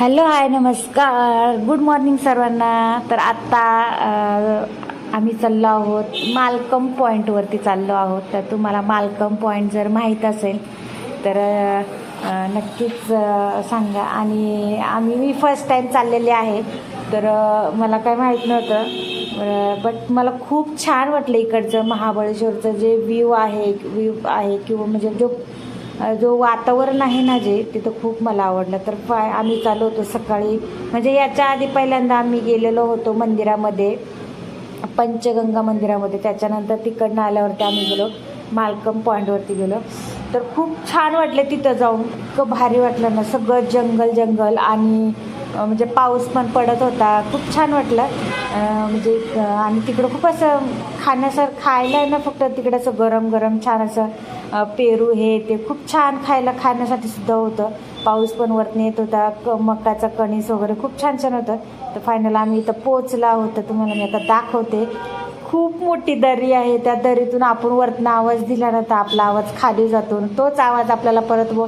Hello hi नमस्कार. Good morning सर्वांना. तर आत्ता आम्ही चाललो आहोत मालकम पॉईंटवरती चाललो आहोत. तर तुम्हाला मालकम पॉईंट जर माहीत असेल तर नक्कीच सांगा. आणि आम्ही मी फर्स्ट टाईम चाललेले आहे. तर मला काय माहीत नव्हतं. बट मला खूप छान वाटलं इकडचं महाबळेश्वरचं जे व्ह्यू आहे व्ह्यू आहे किंवा म्हणजे जो जो वातावरण आहे ना जे तिथं खूप मला आवडलं. तर पाय आम्ही चालू होतो सकाळी. म्हणजे याच्या आधी पहिल्यांदा आम्ही गेलेलो होतो मंदिरामध्ये पंचगंगा मंदिरामध्ये. त्याच्यानंतर तिकडनं आल्यावरती आम्ही गेलो मालकम पॉईंटवरती गेलो. तर खूप छान वाटलं तिथं जाऊन. इतकं भारी वाटलं ना सगळं जंगल जंगल आणि म्हणजे पाऊस पण पडत होता. खूप छान वाटलं. म्हणजे आणि तिकडं खूप असं खाण्यासार खायला आहे ना फक्त तिकडं असं गरम गरम छान असं पेरू हे ते खूप छान खायला खाण्यासाठी सुद्धा होतं. पाऊस पण वरती येत होता क मकाचा कणीस वगैरे खूप छान छान होतं. तर फायनल आम्ही इथं पोचला होतं तुम्हाला मी आता दाखवते. खूप मोठी दरी आहे त्या दरीतून आपण वरतनं आवाज दिला ना तर आपला आवाज खाली जातो आणि तोच आवाज आपल्याला परत व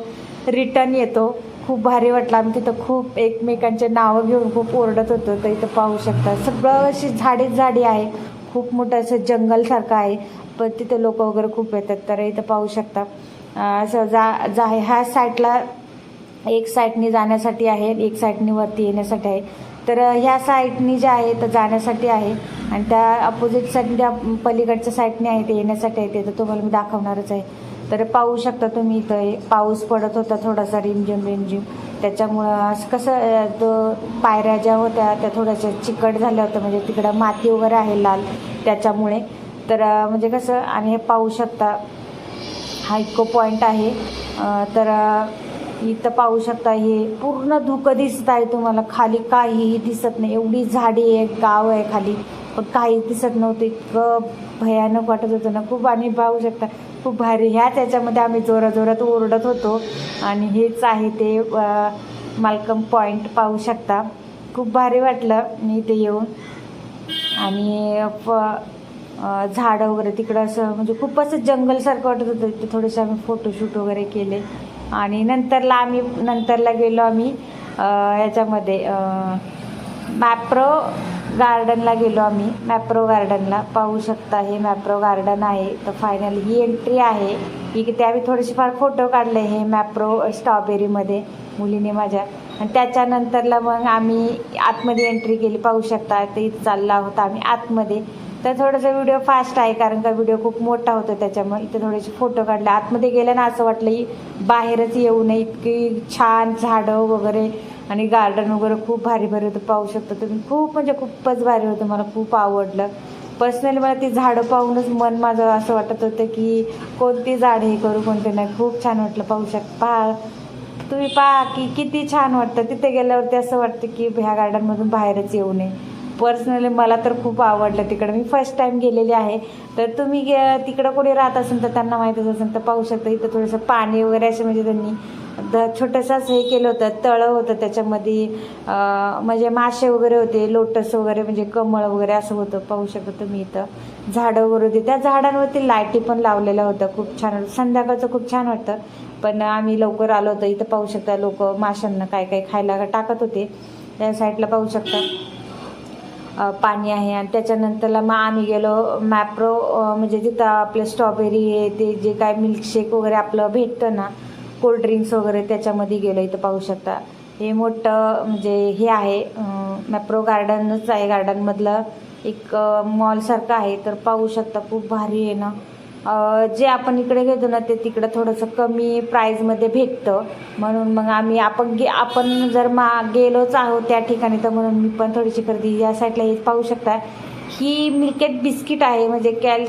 रिटर्न येतो. खूप भारी वाटलं आम्ही तिथं खूप एकमेकांचे नावं घेऊन खूप ओरडत होतो तर इथं पाहू शकता. सगळं अशी झाडीच झाडी आहे खूप मोठं असं जंगलसारखं आहे. पण तिथे लोक वगैरे खूप येतात तर इथं पाहू शकता. असं जा जा ह्या साईडला एक साईडनी जाण्यासाठी आहे एक साईडनी वरती येण्यासाठी आहे. तर ह्या साईडनी जे आहे तर जाण्यासाठी आहे. आणि त्या अपोजिट साईड त्या पलीकडच्या साईडने आहे ते येण्यासाठी आहे ते तर तुम्हाला मी दाखवणारच आहे. तर पाहू शकता तुम्ही इथं पाऊस पडत होता थोडासा रिमझिम रिमझिम. त्याच्यामुळं असं कसं तो पायऱ्या ज्या होत्या त्या थोड्याशा चिकट झाल्या होत्या. म्हणजे तिकडं माती वगैरे आहे लाल त्याच्यामुळे. तर म्हणजे कसं आणि हे पाहू शकता. हा इको पॉईंट आहे. तर इथं पाहू शकता हे पूर्ण धुकं दिसत आहे तुम्हाला. खाली काहीही दिसत नाही. एवढी झाडी आहे गाव आहे खाली. पण काही दिसत नव्हतं. इतकं भयानक वाटत होतं ना. खूप आणि पाहू शकता. खूप भारी. ह्याच याच्यामध्ये आम्ही जोराजोरात ओरडत होतो. आणि हेच आहे ते मालकम पॉईंट पाहू शकता. खूप भारी वाटलं. मी इथे येऊन. आणि प झाडं वगैरे तिकडं असं म्हणजे खूप असं जंगलसारखं वाटत होतं. तिथे थोडेसे आम्ही फोटोशूट वगैरे केले. आणि नंतरला आम्ही नंतरला गेलो आम्ही याच्यामध्ये मॅप्रो गार्डनला गेलो आम्ही. मॅप्रो गार्डनला. पाहू शकता हे मॅप्रो गार्डन आहे. तर फायनल ही एंट्री आहे. ही की आम्ही थोडेसे फार फोटो काढले हे मॅप्रो स्ट्रॉबेरीमध्ये मुलीने माझ्या. आणि त्याच्यानंतरला मग आम्ही आतमध्ये एंट्री केली. पाहू शकता ते चालला होता आम्ही आतमध्ये. तर थोडंसं व्हिडिओ फास्ट आहे कारण का व्हिडिओ खूप मोठा होतो त्याच्यामुळे इथे थोडेसे फोटो काढले. आतमध्ये गेले ना असं वाटलं की बाहेरच येऊ नये इतकी छान झाडं वगैरे आणि गार्डन वगैरे खूप भारी भारी होतं. पाहू शकता तुम्ही. खूप म्हणजे खूपच भारी होतं. मला खूप आवडलं. पर्सनली मला ती झाडं पाहूनच मन माझं असं वाटत होतं की कोणती झाड हे करू कोणते नाही. खूप छान वाटलं पाहू शक पहा. तुम्ही पहा की किती छान वाटतं. तिथे गेल्यावरती असं वाटतं की ह्या गार्डनमधून बाहेरच येऊ नये. पर्सनली मला तर खूप आवडलं तिकडं. मी फर्स्ट टाईम गेलेली आहे. तर तुम्ही गे तिकडं कोणी राहत असेल तर त्यांना माहीतच असेल तर पाहू शकता. इथं थोडंसं पाणी वगैरे असे म्हणजे त्यांनी द छोटंसंच हे केलं होतं. तळं होतं त्याच्यामध्ये. म्हणजे मासे वगैरे होते लोटस वगैरे म्हणजे कमळ वगैरे असं होतं. पाहू शकता तुम्ही इथं. झाडं वगैरे होती. त्या झाडांवरती लाईटी पण लावलेल्या होत्या. खूप छान संध्याकाळचं खूप छान वाटतं. पण आम्ही लवकर आलो होतो. इथं पाहू शकता लोक माशांना काय काय खायला टाकत होते. त्या साईडला पाहू शकता. पाणी आहे आणि त्याच्यानंतरला मग आम्ही गेलो मॅप्रो म्हणजे जिथं आपलं स्ट्रॉबेरी आहे ते जे काय मिल्कशेक वगैरे आपलं भेटतं ना कोल्ड्रिंक्स वगैरे त्याच्यामध्ये गेलो इथं पाहू शकता. हे मोठं म्हणजे हे आहे मॅप्रो गार्डनच आहे. गार्डनमधलं एक मॉलसारखं आहे तर पाहू शकता. खूप भारी आहे ना. जे आपण इकडे घेतो ना ते तिकडं थोडंसं कमी प्राईजमध्ये भेटतं. म्हणून मग आम्ही आपण गे आपण जर मा गेलोच आहोत त्या ठिकाणी तर म्हणून मी पण थोडीशी खरेदी या साईडला हे पाहू शकता. ही मिल्केट बिस्किट आहे म्हणजे कॅल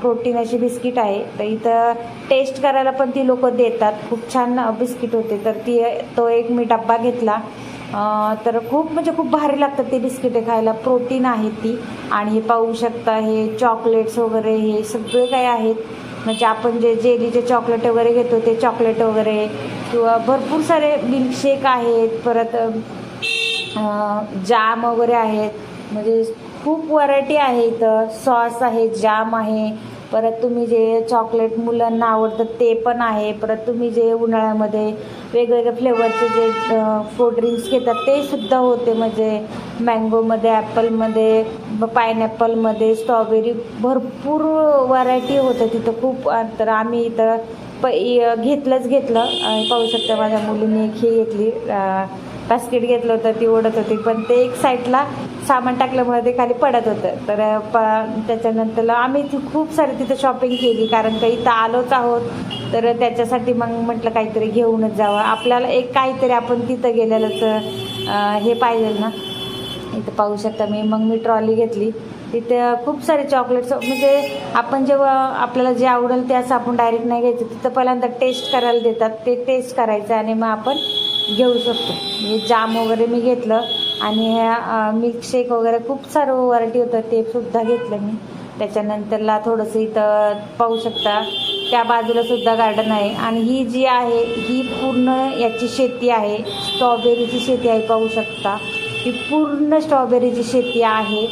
प्रोटीन अशी बिस्किट आहे. तर इथं टेस्ट करायला पण ती लोक देतात. खूप छान बिस्किट होते. तर ती तो एक मी डब्बा घेतला. तर खूप म्हणजे खूप भारी लागतात ते बिस्किटे खायला. प्रोटीन आहे ती. आणि हे पाहू शकता हे चॉकलेट्स वगैरे हे सगळे काही आहेत. म्हणजे आपण जे जेलीचे चॉकलेट वगैरे घेतो ते चॉकलेट वगैरे. किंवा भरपूर सारे मिल्कशेक आहेत. परत जाम वगैरे आहेत. म्हणजे खूप व्हरायटी आहे इथं. सॉस आहे जाम आहे. परत तुम्ही जे चॉकलेट मुलांना आवडतं ते पण आहे. परत तुम्ही जे उन्हाळ्यामध्ये वेगवेगळे फ्लेवरचे जे फ्रूट ड्रिंक्स घेतात ते सुद्धा होते. म्हणजे मँगोमध्ये ॲपलमध्ये पायनॅपलमध्ये स्ट्रॉबेरी भरपूर व्हरायटी होतं तिथं. खूप तर आम्ही इथं प घेतलंच घेतलं. पाहू शकता माझ्या मुलीने एक ही घेतली. बास्केट घेतलं होतं ती ओढत होती. पण ते एक साईडला सामान टाकल्यामुळे ते खाली पडत होतं. तर प त्याच्यानंतर आम्ही ती खूप सारी तिथं शॉपिंग केली कारण का इथं आलोच आहोत. तर त्याच्यासाठी मग म्हटलं काहीतरी घेऊनच जावं. आपल्याला एक काहीतरी आपण तिथं गेलेलंच हे पाहिजे ना. इथं पाहू शकता मी. मग मी ट्रॉली घेतली. तिथं खूप सारे चॉकलेट्स म्हणजे आपण जेव्हा आपल्याला जे आवडेल ते असं आपण डायरेक्ट नाही घ्यायचं. तिथं पहिल्यांदा टेस्ट करायला देतात. ते टेस्ट करायचं आणि मग आपण घेऊ शकतो. म्हणजे जाम वगैरे मी घेतलं आणि मिल्कशेक वगैरे खूप सारं व्हरायटी होतं ते सुद्धा घेतलं मी. त्याच्यानंतरला थोडंसं इथं पाहू शकता त्या बाजूला सुद्धा गार्डन आहे. आणि ही जी आहे ही पूर्ण याची शेती आहे. स्ट्रॉबेरीची शेती आहे पाहू शकता. ही पूर्ण स्ट्रॉबेरीची शेती आहे.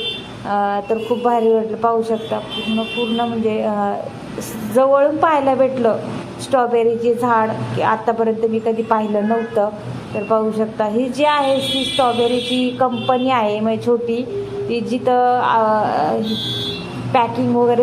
तर खूप भारी वाटलं पाहू शकता. पूर्ण पूर्ण म्हणजे जवळून पाहायला भेटलं. स्ट्रॉबेरीचे झाड की आत्तापर्यंत मी कधी पाहिलं नव्हतं. तर पाहू शकता ही जी आहे ती स्ट्रॉबेरीची कंपनी आहे म्हणजे छोटी. ती जिथं पॅकिंग वगैरे